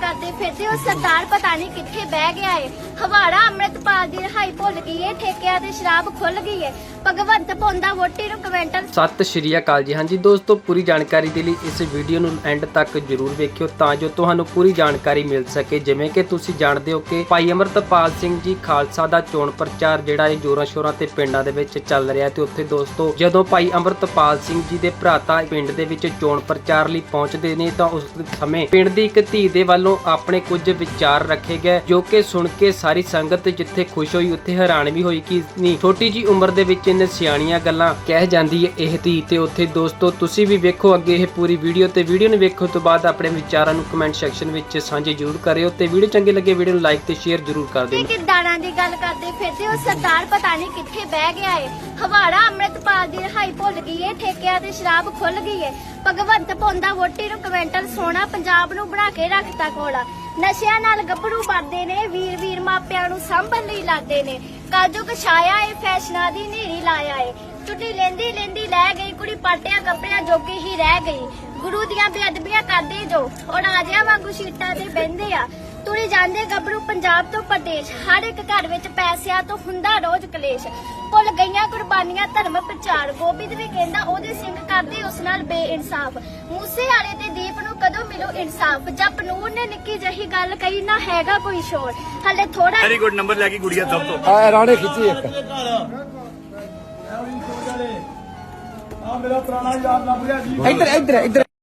ਕਰਦੇ ਫਿਰਦੇ ਹੋ, ਸਰਦਾਰ ਪਤਾ ਨਹੀਂ ਕਿੱਥੇ ਬਹਿ ਗਿਆ ਏ। ਹਵਾੜਾ ਅੰਮ੍ਰਿਤਪਾਲ ਦੀ ਰਿਹਾਈ ਭੁੱਲ ਗਈ ਏ, ਠੇਕਿਆਂ ਤੇ ਸ਼ਰਾਬ ਖੁੱਲ ਗਈ ਏ। ਭਗਵੰਤ ਪੌਂਦਾ ਵੋਟੀ ਨੂੰ ਕਵੈਂਟਲ ਸਤਿ ਸ਼੍ਰੀ ਅਕਾਲ ਜੀ। ਹਾਂਜੀ ਦੋਸਤੋ, ਪੂਰੀ ਜਾਣਕਾਰੀ ਦੇ ਲਈ ਇਸ ਵੀਡੀਓ ਨੂੰ ਐਂਡ ਤੱਕ ਜਰੂਰ ਵੇਖਿਓ ਤਾਂ ਜੋ ਤੁਹਾਨੂੰ ਪੂਰੀ ਜਾਣਕਾਰੀ ਮਿਲ ਸਕੇ। ਜਿਵੇਂ ਕਿ ਤੁਸੀਂ ਜਾਣਦੇ ਹੋ ਕਿ ਭਾਈ ਅਮਰਤਪਾਲ ਸਿੰਘ ਜੀ ਖਾਲਸਾ ਦਾ ਚੋਣ ਪ੍ਰਚਾਰ ਜਿਹੜਾ ਇਹ ਜੋਰਾਂ ਸ਼ੋਰਾਂ ਤੇ ਪਿੰਡਾਂ ਦੇ ਵਿੱਚ ਚੱਲ ਰਿਹਾ ਤੇ ਉੱਥੇ ਦੋਸਤੋ, ਜਦੋਂ ਭਾਈ ਅਮਰਤਪਾਲ ਸਿੰਘ ਜੀ ਦੇ ਭਰਾਤਾ ਪਿੰਡ ਦੇ ਵਿੱਚ ਚੋਣ ਪ੍ਰਚਾਰ ਲਈ ਪਹੁੰਚਦੇ ਨੇ ਤਾਂ ਉਸ ਸਮੇਂ ਪਿੰਡ ਦੀ ਇੱਕ ਧੀ ਦੇ ਵੱਲੋਂ ਆਪਣੇ ਕੁਝ ਵਿਚਾਰ ਰੱਖੇ ਗਏ, ਜੋ ਕਿ ਸੁਣ ਕੇ ਸਾਰੀ ਸੰਗਤ ਜਿੱਥੇ ਖੁਸ਼ ਹੋਈ, ਉੱਥੇ ਹੈਰਾਨ ਵੀ ਹੋਈ ਕਿ ਨਹੀਂ ਛੋਟੀ ਜੀ ਉਮਰ ਦੇ ਵਿੱਚ ਇਹਨੇ ਸਿਆਣੀਆਂ ਗੱਲਾਂ ਕਹਿ ਜਾਂਦੀ ਹੈ ਇਹ ਧੀ ਤੇ ਉੱਥੇ ਦੋਸਤੋ, ਤੁਸੀਂ ਵੀ ਵੇਖੋ ਅੱਗੇ ਇਹ ਪੂਰੀ ਵੀਡੀਓ ਤੇ ਵੀਡੀਓ ਨੂੰ ਵੇਖੋ ਤੋਂ ਬਾਅਦ ਆਪਣੇ ਵਿਚਾਰਾਂ ਨੂੰ ਕਮੈਂਟ ਸੈਕਸ਼ਨ ਵਿੱਚ ਸਾਂਝੇ ਜ਼ਰੂਰ ਕਰਿਓ ਤੇ ਵੀਡੀਓ ਚੰਗੀ ਲੱਗੇ, ਵੀਡੀਓ ਨੂੰ ਲਾਈਕ ਤੇ ਸ਼ੇਅਰ ਜ਼ਰੂਰ ਕਰ ਦਿਓ। ਤੇ ਦੀ ਗੱਲ ਕਰਦੇ ਫਿਰਦੇ ਹੋ ਸਰਦਾਰ ਪਤਾ ਨਹੀਂ ਕਿੱਥੇ ਬਹਿ ਗਿਆ ਏ। ਹਵਾੜਾ ਅੰਮ੍ਰਿਤਪਾਲ ਦੀ ਰਿਹਾਈ ਭੁੱਲ ਗਈ ਏ, ਠੇਕਿਆਂ ਤੇ ਸ਼ਰਾਬ ਖੁੱਲ ਗਈ ਏ। ਭਗਵੰਤ ਪੌਂਦਾ ਵੋਟੀ ਨੂੰ ਕਵੈਂਟਲ ਸੋਨਾ ਪੰਜਾਬ ਨੂੰ ਬਣਾ ਕੇ ਰੱਖਤਾ ਕੋਲਾ। ਨਸ਼ਿਆਂ ਨਾਲ ਗੱਭਰੂ ਬਣਦੇ ਨੇ, ਵੀਰ ਵੀਰ ਮਾਪਿਆਂ ਨੂੰ ਸੰਭਲ ਲਈ ਲਾਦੇ ਨੇ। ਕਾਜੂ ਕਛਾਇਆ ਏ, ਫੈਸ਼ਨਾਂ ਦੀ ਨੇਰੀ ਲਾਇਆ ਏ। ਚੁੱਟੀ ਲੈਂਦੀ ਲੈਂਦੀ ਲੈ ਗਈ, ਕੁੜੀ ਪਾਟਿਆਂ ਕੱਪੜਿਆਂ ਜੋਗੀ ਹੀ ਰਹਿ ਗਈ। ਗੁਰੂ ਦੀਆਂ ਬੇਅਦਬੀਆਂ ਕਰਦੇ ਜੋ ਉਹ ਰਾਜਿਆਂ ਵਾਂਗੂ ਸ਼ੀਟਾਂ ਤੇ ਬਹਿੰਦੇ ਆ। ਤੁਰੇ ਜਾਂਦੇ ਗੱਭਰੂ ਪੰਜਾਬ ਤੋਂ ਪ੍ਰਦੇਸ਼। ਹਰ ਇੱਕ ਘਰ ਵਿੱਚ ਪੈਸਿਆਂ ਤੋਂ ਹੁੰਦਾ ਰੋਜ਼ ਕਲੇਸ਼। ਭੁੱਲ ਗਈਆਂ ਕੁਰਬਾਨੀਆਂ ਧਰਮ ਪ੍ਰਚਾਰ। ਗੋਬਿੰਦ ਵੀ ਕਹਿੰਦਾ ਉਹਦੇ ਸਿੰਘ ਕਰਦੇ ਉਸ ਨਾਲ ਬੇਇਨਸਾਫ। ਮੂਸੇ ਵਾਲੇ ਤੇ ਦੀਪ ਨੂੰ ਕਦੋਂ ਮਿਲੂ ਇਨਸਾਫ? ਜਦ ਨੂਰ ਨੇ ਨਿੱਕੀ ਜਹੀ ਗੱਲ ਕਹੀ ਨਾ ਹੈਗਾ ਕੋਈ ਸ਼ੋਰ। ਹਲੇ ਥੋੜਾ ਵੈਰੀ ਗੁੱਡ ਨੰਬਰ ਲੈ ਕੇ ਗੁੜੀਆ ਸਭ ਤੋਂ। ਆ ਰਾਣੇ ਖਿੱਚੀ ਇੱਕ। ਆ ਮੇਰਾ ਪੁਰਾਣਾ ਯਾਰ ਲੱਭ ਗਿਆ ਜੀ। ਇੱਧਰ ਇੱਧਰ ਇੱਧਰ।